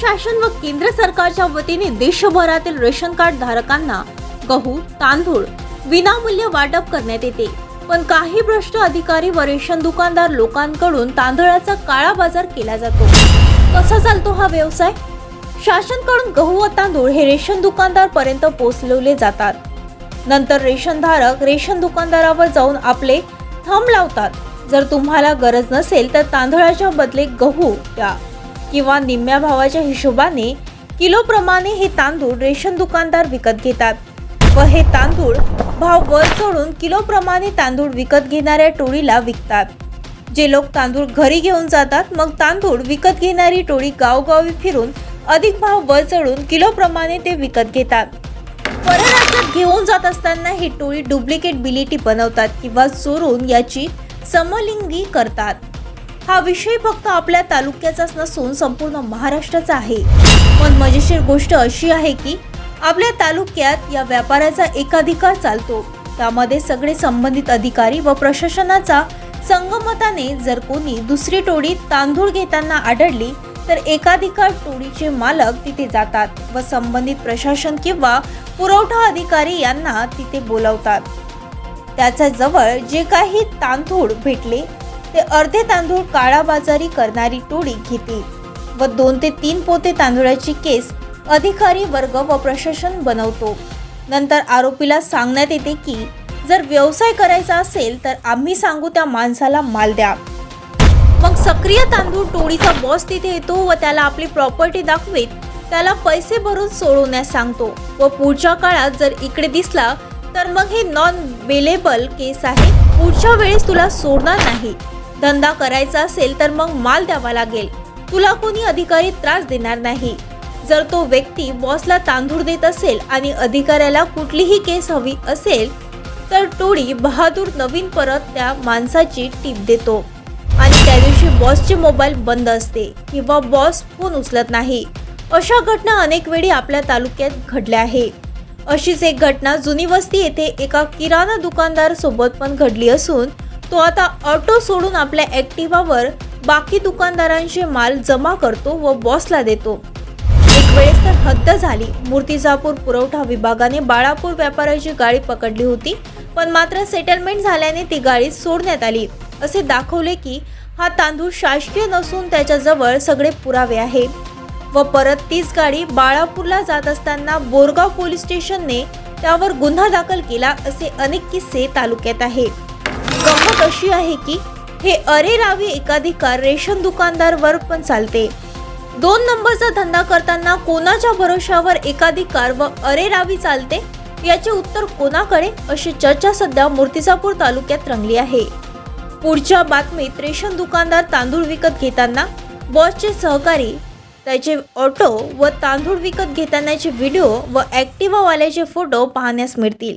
शासन व केंद्र सरकारच्या वतीने देशभरातील रेशन कार्ड धारकांना गहू तांदूळ विनामूल्य वाटप करण्यात येते. पण काही भ्रष्ट अधिकारी व रेशन दुकानदार लोकांकडून तांदळाचा काळा बाजार केला जातो. कसा चालतो हा व्यवसाय? शासनकडून गहू व तांदूळ हे रेशन दुकानदार पर्यंत पोहोचवले जातात. नंतर रेशनधारक रेशन दुकानदारावर जाऊन आपले थंब लावतात. जर तुम्हाला गरज नसेल तर तांदळाच्या बदले गहू द्या. किंवा निम्म्या भावाच्या हिशोबाने किलोप्रमाणे हे तांदूळ रेशन दुकानदार विकत घेतात. व हे तांदूळ भाव वर चढून किलोप्रमाणे तांदूळ विकत घेणाऱ्या टोळीला विकतात. जे लोक तांदूळ घरी घेऊन जातात मग तांदूळ विकत घेणारी टोळी गावगावी फिरून अधिक भाव वर चढून किलोप्रमाणे ते विकत घेतात. परराज्यात घेऊन जात असताना ही टोळी डुप्लिकेट बिलेटी बनवतात किंवा चोरून याची समलिंगी करतात. हा विषय फक्त आपल्या तालुक्याचाच नसून संपूर्ण महाराष्ट्राचा आहे. पण मजेशीर गोष्ट अशी आहे की आपल्या तालुक्यात या व्यापाराचा एकाधिकार चालतो. त्यामध्ये सगळे संबंधित अधिकारी व प्रशासनाचा संगमताने जर कोणी दुसरी टोळी तांदूळ घेताना आढळली तर एकाधिकार टोळीचे मालक तिथे जातात व संबंधित प्रशासन किंवा पुरवठा अधिकारी यांना तिथे बोलवतात. त्याच्याजवळ जे काही तांदूळ भेटले ते अर्धे तांदूळ काळाबाजारी करणारी टोळी घेते व दोन ते तीन पोते तांदूळाची केस अधिकारी वर्ग व प्रशासन बनवतो. नंतर आरोपीला सांगण्यात येते की जर व्यवसाय करायचा असेल तर आम्ही सांगू त्या माणसाला माल द्या. मग सक्रिय तांदूळ टोळीचा बॉस तिथे येतो व त्याला आपली प्रॉपर्टी दाखवीत त्याला पैसे भरून सोडवण्यास सांगतो व पुढच्या काळात जर इकडे दिसला तर मग हे नॉन बेलेबल केस आहे. पुढच्या वेळेस तुला सोडणार नाही. धंदा करायचा असेल तर मग माल द्यावा लागेल. तुला कोणी अधिकारी त्रास देणार नाही. जर तो व्यक्ती बॉसला तांदूळ देत असेल आणि अधिकाऱ्याला कुठलीही केस हवी असेल तर टोळी बहादूर नवीन परत त्या माणसाची टीप देतो. आणि त्या दिवशी बॉसचे मोबाईल बंद असते किंवा बॉस फोन उचलत नाही. अशा घटना अनेक वेळी आपल्या तालुक्यात घडल्या आहे अशीच एक घटना जुनी वस्ती येथे एका किराणा दुकानदार सोबत पण घडली असून तो आता ऑटो सोडून आपल्या ॲक्टिवावर बाकी दुकानदारांचे माल जमा करतो व बॉसला देतो. एक वेळेस तर हद्द झाली. मूर्तिजापूर पुरवठा विभागाने बाळापूर व्यापाऱ्याची गाडी पकडली होती पण मात्र सेटलमेंट झाल्याने ती गाडी सोडण्यात आली. असे दाखवले की हा तांदूळ शासकीय नसून त्याच्याजवळ सगळे पुरावे आहे. व परत तीच गाडी बाळापूरला जात असताना बोरगाव पोलीस स्टेशनने त्यावर गुन्हा दाखल केला असे अनेक किस्से तालुक्यात आहे गंमत अशी आहे की हे अरे रावी एकाधिकार रेशन दुकानदारवर पण चालते. दोन नंबरचा धंदा करताना कोणाच्या भरोशावर एकाधिकार व अरे रावी चालते याचे उत्तर कोणाकडे अशी चर्चा सध्या मूर्तिजापूर तालुक्यात रंगली आहे. पुढच्या बातमीत रेशन दुकानदार तांदूळ विकत घेताना बॉसचे सहकारी त्याचे ऑटो व तांदूळ विकत घेतानाचे व्हिडिओ व ॲक्टिवावाल्याचे फोटो पाहण्यास मिळतील.